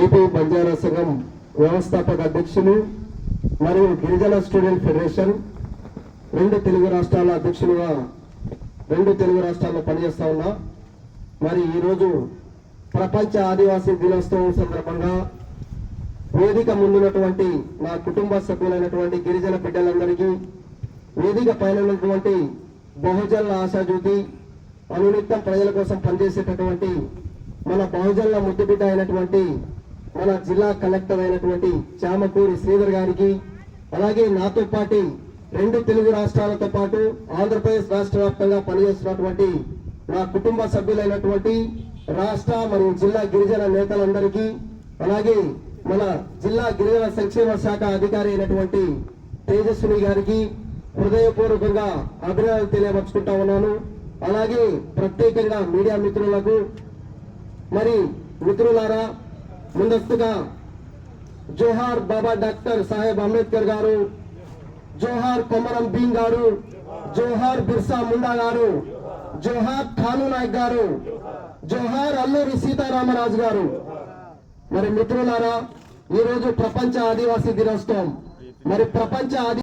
AP Banjara సంఘం వ్యవస్థాపక అధ్యక్షులు మరియు గిరిజన స్టూడెంట్ ఫెడరేషన్ రెండు తెలుగు రాష్ట్రాల అధ్యక్షులుగా రెండు తెలుగు రాష్ట్రాల్లో పనిచేస్తా ఉన్నా. మరి ఈరోజు ప్రపంచ ఆదివాసీ దినోత్సవం సందర్భంగా వేదిక ముందున్నటువంటి నా కుటుంబ సభ్యులైనటువంటి గిరిజన బిడ్డలందరికీ వేదిక పైన ఉన్నటువంటి బహుజనుల ఆశాజ్యోతి అనునిత్యం ప్రజల కోసం పనిచేసేటటువంటి మన బహుజనుల ముద్దుబిడ్డ అయినటువంటి మన జిల్లా కలెక్టర్ అయినటువంటి చామకూరి శ్రీధర్ గారికి అలాగే నాతో పాటు రెండు తెలుగు రాష్ట్రాలతో పాటు ఆంధ్రప్రదేశ్ రాష్ట్ర వ్యాప్తంగా పనిచేస్తున్నటువంటి నా కుటుంబ సభ్యులైనటువంటి రాష్ట్ర మరియు జిల్లా గిరిజన నేతలందరికీ అలాగే మన జిల్లా గిరిజన సంక్షేమ శాఖ అధికారి అయినటువంటి తేజస్విని గారికి హృదయపూర్వకంగా అభినందనలు తెలియపరుచుకుంటా ఉన్నాను. అలాగే ప్రత్యేకంగా మీడియా మిత్రులకు మరి మిత్రులారా ముందస్తుగా జోహార్ బాబా డాక్టర్ సాహెబ్ అంబేద్కర్ గారు జోహార్ కొమరం భీం గారు జోహార్ బిర్సా ముండా గారు జోహార్ ఖాను నాయక్ గారు జోహార్ అల్లూరి సీతారామరాజు గారు. మరి మిత్రులారా ఈ రోజు ప్రపంచ ఆదివాసీ దినోత్సవం. మరి ప్రపంచ ఆది